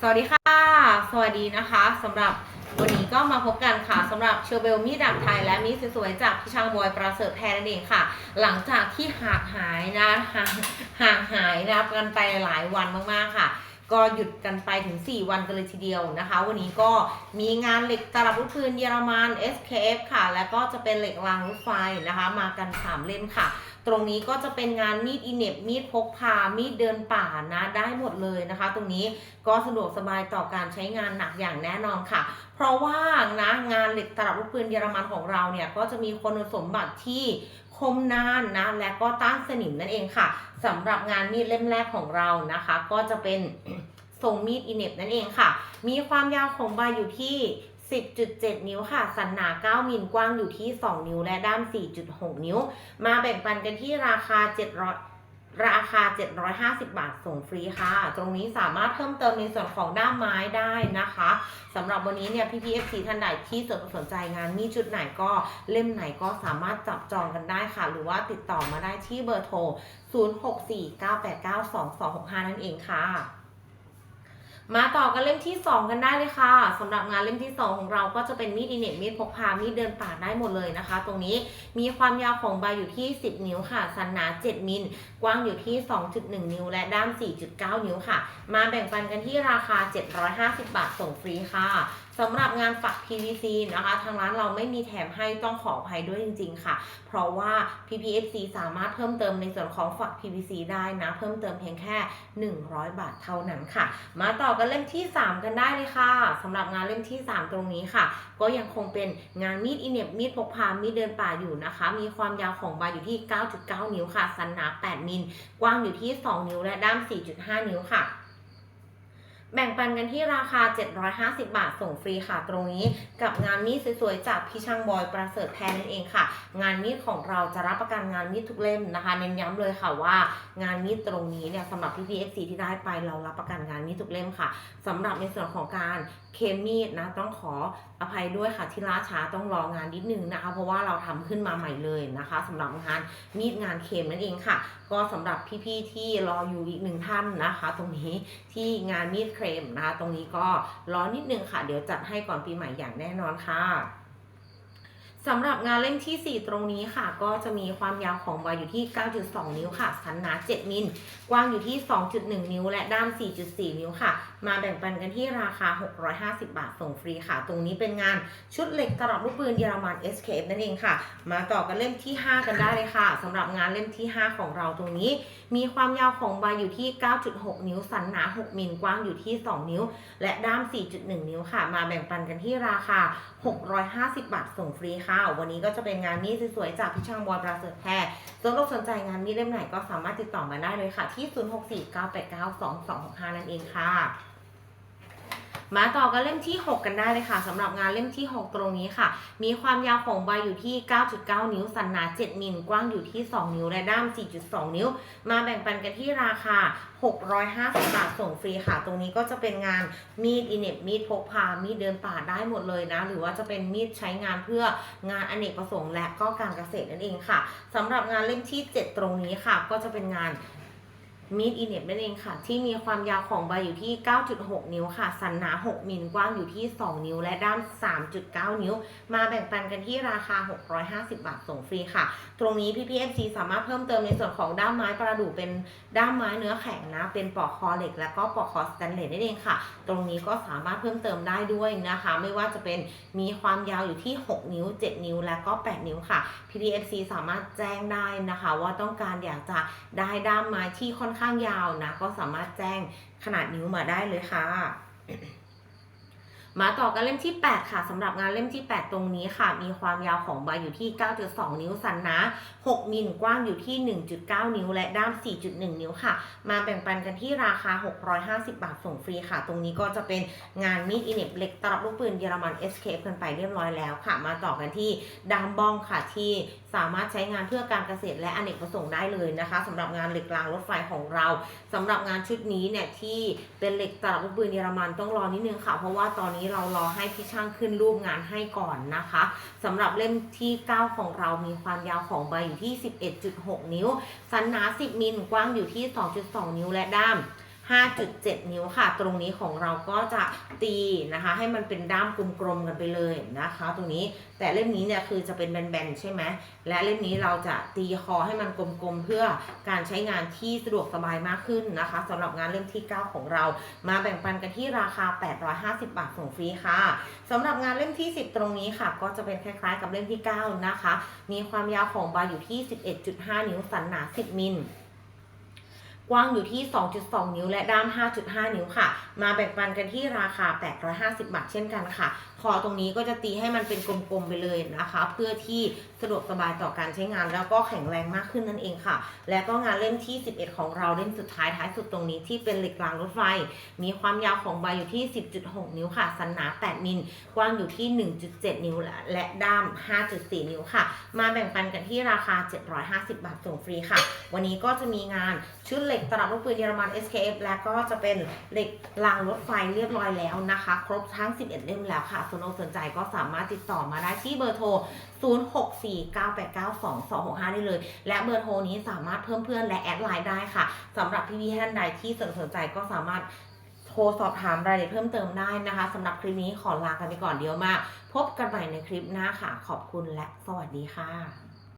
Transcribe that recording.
สวัสดีค่ะ สวัสดีนะคะสำหรับวันนี้ก็มาพบกันค่ะสำหรับเชอร์เบลมีดดับไทย และมีสวยๆจากพี่ช่างบอยประเสริฐแพรนั่นเองค่ะ หลังจากที่หากหายนะห่างห่างหายนะกันไปหลายวันมากๆค่ะ ก็หยุดกันไปถึง 4 วันกันเลยทีเดียวนะคะ วันนี้ก็มีงานเหล็กตลับลูกปืนเยอรมัน SKF ค่ะ แล้วก็จะเป็นเหล็กรางรถไฟนะคะ มากัน 3 เล่มค่ะ ตรงนี้ก็จะเป็นงานมีดอินเน็บมีดพกพา มีดเดินป่านะได้หมดเลยนะคะ ตรงนี้ก็สะดวกสบายต่อการใช้งานหนักอย่างแน่นอนค่ะ เพราะว่านะงานเหล็กตลับลูกปืนเยอรมันของเราเนี่ยก็จะมีคุณสมบัติที่ คมนานนะและก็ต้านสนิมนั่นเองค่ะสำหรับงานมีดเล่มแรกของเรานะคะ ก็จะเป็นทรงมีดอินเน็บนั่นเองค่ะ มีความยาวของใบอยู่ที่ 10.7 นิ้วค่ะ สันหนา 9มิลกว้างอยู่ที่ 2 นิ้ว และด้าม 4.6 นิ้ว มาแบ่งปันกันที่ราคา 700 ราคา 750 บาทส่งฟรีค่ะ ตรงนี้สามารถเพิ่มเติมในส่วนของด้ามไม้ได้นะคะสำหรับวันนี้เนี่ยพี่พีเอฟซีท่านใดที่สนใจงานมีชุดไหนก็เล่มไหนก็สามารถจับจองกันได้ค่ะ หรือว่าติดต่อมาได้ที่เบอร์โทร 0649892265 นั่นเองค่ะ มาต่อกันเล่มที่ 2 กันได้เลยค่ะสำหรับงานเล่มที่ 2 ของเราก็จะเป็นมีดอินเน็ตมีดพกพา มีดเดินป่าได้หมดเลยนะคะ ตรงนี้มีความยาวของใบอยู่ที่ 10 นิ้วค่ะ สันหนา 7 มิล กว้างอยู่ที่ 2.1 นิ้ว และด้าม 4.9 นิ้วค่ะ มาแบ่งปันกันที่ราคา 750 บาทส่งฟรีค่ะ สำหรับงานฝัก PVC นะคะทางร้านเราไม่มีแถมให้ต้องขออภัยด้วยจริง ๆ ค่ะ เพราะว่า PPFC สามารถเพิ่มเติมในส่วนของฝัก PVC ได้นะ เพิ่มเติมเพียงแค่ 100 บาทเท่านั้นค่ะ มาต่อกันเล่มที่ 3 กันได้เลยค่ะสำหรับงานเล่มที่ 3 ตรงนี้ค่ะ ก็ยังคงเป็นงานมีดอินเน็บมีดพกพามีดเดินป่าอยู่นะคะ มีความยาวของใบอยู่ที่ 9.9 นิ้วค่ะ สันหนา 8 มิล กว้างอยู่ที่ 2 นิ้วและด้าม 4.5 นิ้วค่ะแบ่ง ปันกันที่ราคา 750 บาทส่งฟรีค่ะ ตรงนี้กับงานมีดสวยๆจากพี่ช่างบอยประเสริฐแพรนั่นเองค่ะ งานมีดของเราจะรับประกันงานมีดทุกเล่มนะคะเน้นย้ำเลยค่ะว่า งานมีดตรงนี้เนี่ยสำหรับพี่พีเอฟซีที่ได้ไปเรารับประกันงานมีดทุกเล่มค่ะสำหรับในส่วนของการเคลมมีดนะต้องขออภัยด้วยค่ะที่ล่าช้าต้องรองานนิดนึงนะคะ เพราะว่าเราทำขึ้นมาใหม่เลยนะคะสำหรับงานมีดงานเคลมนั่นเองค่ะ ก็สำหรับพี่ๆที่รออยู่อีกหนึ่งท่านนะคะ ตรงนี้ที่งานมีดเคลมนะคะ ตรงนี้ก็รอนิดนึงค่ะ เดี๋ยวจัดให้ก่อนปีใหม่อย่างแน่นอนค่ะ สำหรับงานเล่มที่ 4 ตรงนี้ค่ะ ก็จะมีความยาวของใบอยู่ที่ 9.2 นิ้วค่ะสันหนา 7 มิล กว้างอยู่ที่ 2.1 นิ้ว และด้าม 4.4 นิ้วค่ะ มาแบ่งปันกันที่ราคา 650 บาทส่งฟรีค่ะ ตรงนี้เป็นงานชุดเหล็กตลับลูกปืนเยอรมัน SKF นั่นเองค่ะ มาต่อกันเล่มที่ 5 กันได้เลยค่ะสำหรับงานเล่มที่ 5 ของเราตรงนี้ มีความยาวของใบอยู่ที่ 9.6 นิ้ว สันหนา 6 มิล กว้างอยู่ที่ 2 นิ้ว และด้าม 4.1 นิ้วค่ะ มาแบ่งปันกันที่ราคา 650 บาทส่งฟรีค่ะวันนี้ก็จะเป็นงานมีดสวยๆจากพี่ช่างบอลบราเสริฐแพรสนอกสนใจงานมีดเล่มไหนก็สามารถติดต่อมาได้เลยค่ะ ที่ 0649892265 นั่นเองค่ะ มาต่อกันเล่มที่ 6 กันได้เลยค่ะสำหรับงานเล่มที่ 6 ตรงนี้ค่ะ มีความยาวของใบอยู่ที่ 9.9 นิ้ว สันหนา 7 มิล กว้างอยู่ที่ 2 นิ้ว และด้าม 4.2 นิ้ว มาแบ่งปันกันที่ราคา 650 บาทส่งฟรีค่ะ ตรงนี้ก็จะเป็นงานมีดอิเน็บมีดพกพา มีดเดินป่าได้หมดเลยนะ หรือว่าจะเป็นมีดใช้งานเพื่องานอเนกประสงค์และก็การเกษตรนั่นเองค่ะสำหรับงานเล่มที่ 7 ตรงนี้ค่ะ ก็จะเป็นงาน มีดอินเน็ตนั่นเองค่ะ ที่มีความยาวของใบอยู่ที่ 9.6 นิ้วค่ะ สันหนา 6 มิลกว้างอยู่ที่ 2 นิ้ว และด้าม 3.9 นิ้ว มาแบ่งปันกันที่ราคา 650 บาทส่งฟรีค่ะ ตรงนี้พี่พีเอฟซีสามารถเพิ่มเติมในส่วนของด้ามไม้ประดู่เป็นด้ามไม้เนื้อแข็งนะ เป็นปอกคอเหล็ก และก็ปอกคอสแตนเลสนั่นเองค่ะ ตรงนี้ก็สามารถเพิ่มเติมได้ด้วยนะคะ ไม่ว่าจะเป็นมีความยาวอยู่ที่ 6 นิ้ว 7 นิ้ว และก็ 8 นิ้วค่ะ PDFC สามารถแจ้งได้นะคะ ว่าต้องการอยากจะได้ด้ามไม้ที่ค่อนข้างยาวนะ ก็สามารถแจ้งขนาดนิ้วมาได้เลยค่ะ มาต่อกันเล่มที่ 8 ค่ะสำหรับงานเล่มที่ 8 ตรงนี้ค่ะ มีความยาวของใบอยู่ที่ 9.2 นิ้วสันหนา6มิลกว้างอยู่ที่ 1.9 นิ้ว และด้าม 4.1 นิ้วค่ะ มาแบ่งปันกันที่ราคา 650 บาทส่งฟรีค่ะ ตรงนี้ก็จะเป็นงานมีดอินเน็บเหล็กตลับลูกปืนเยอรมัน SKF กันไปเรียบร้อยแล้วค่ะ มาต่อกันที่ดามบ้องค่ะที่สามารถใช้งานเพื่อการเกษตรและอเนกประสงค์ได้เลยนะคะสำหรับงานเหล็กรางรถไฟของเราสำหรับงานชุดนี้เนี่ยที่เป็นเหล็กตลับลูกปืนเยอรมันต้องรอนิดนึงค่ะ เพราะว่าตอนนี้เรารอให้พี่ช่างขึ้นรูปงานให้ก่อนนะคะสำหรับเล่มที่ 9 ของเรามีความยาวของใบอยู่ที่ 11.6 นิ้ว สันหนา 10 มิลกว้างอยู่ที่ 2.2 นิ้วและด้าม 5.7 นิ้วค่ะ ตรงนี้ของเราก็จะตีนะคะ ให้มันเป็นด้ามกลมๆกันไปเลยนะคะ ตรงนี้แต่เล่มนี้เนี่ยคือจะเป็นแบนๆใช่ไหมและเล่มนี้เราจะตีคอให้มันกลมๆเพื่อการใช้งานที่สะดวกสบายมากขึ้นนะคะสำหรับงานเล่มที่ 9 ของเรา มาแบ่งปันกันที่ราคา 850 บาทส่งฟรีค่ะสำหรับงานเล่มที่ 10 ตรงนี้ค่ะ ก็จะเป็นคล้ายๆกับเล่มที่ 9 นะคะ มีความยาวของใบอยู่ที่ 11.5 นิ้วสันหนา 10 มิล กว้างอยู่ที่ 2.2 นิ้วและด้าม 5.5 นิ้วค่ะ มาแบ่งปันกันที่ราคา 850 บาทเช่นกันค่ะ คอตรงนี้ก็จะตีให้มันเป็นกลมๆไปเลยนะคะ เพื่อที่สะดวกสบายต่อการใช้งานแล้วก็แข็งแรงมากขึ้นนั่นเองค่ะ และก็งานเล่มที่ 11 ของเราเล่มสุดท้ายท้ายสุดตรงนี้ที่เป็นเหล็กรางรถไฟ มีความยาวของใบอยู่ที่ 10.6 นิ้วค่ะ สันหนา 8 มิล กว้างอยู่ที่ 1.7 นิ้วและและด้าม 5.4 นิ้วค่ะ มาแบ่งปันกันที่ราคา 750 บาทส่งฟรีค่ะ วันนี้ก็จะมีงานชุดเหล็กตลับลูกปืนเยอรมัน SKF และก็จะเป็นเหล็กรางรถไฟเรียบร้อยแล้วนะคะ ครบทั้ง 11 เล่มแล้วค่ะสนอกสนใจก็สามารถติดต่อมาได้ที่เบอร์โทร 0649892265 ได้เลย และเบอร์โทรนี้สามารถเพิ่มเพื่อนและแอดไลน์ได้ค่ะสำหรับพี่ๆท่านใดที่สนใจก็สามารถโทรสอบถามรายละเอียดเพิ่มเติมได้นะคะสำหรับคลิปนี้ขอลากันไปก่อนเดียวมากพบกันใหม่ในคลิปหน้าค่ะ ขอบคุณและสวัสดีค่ะ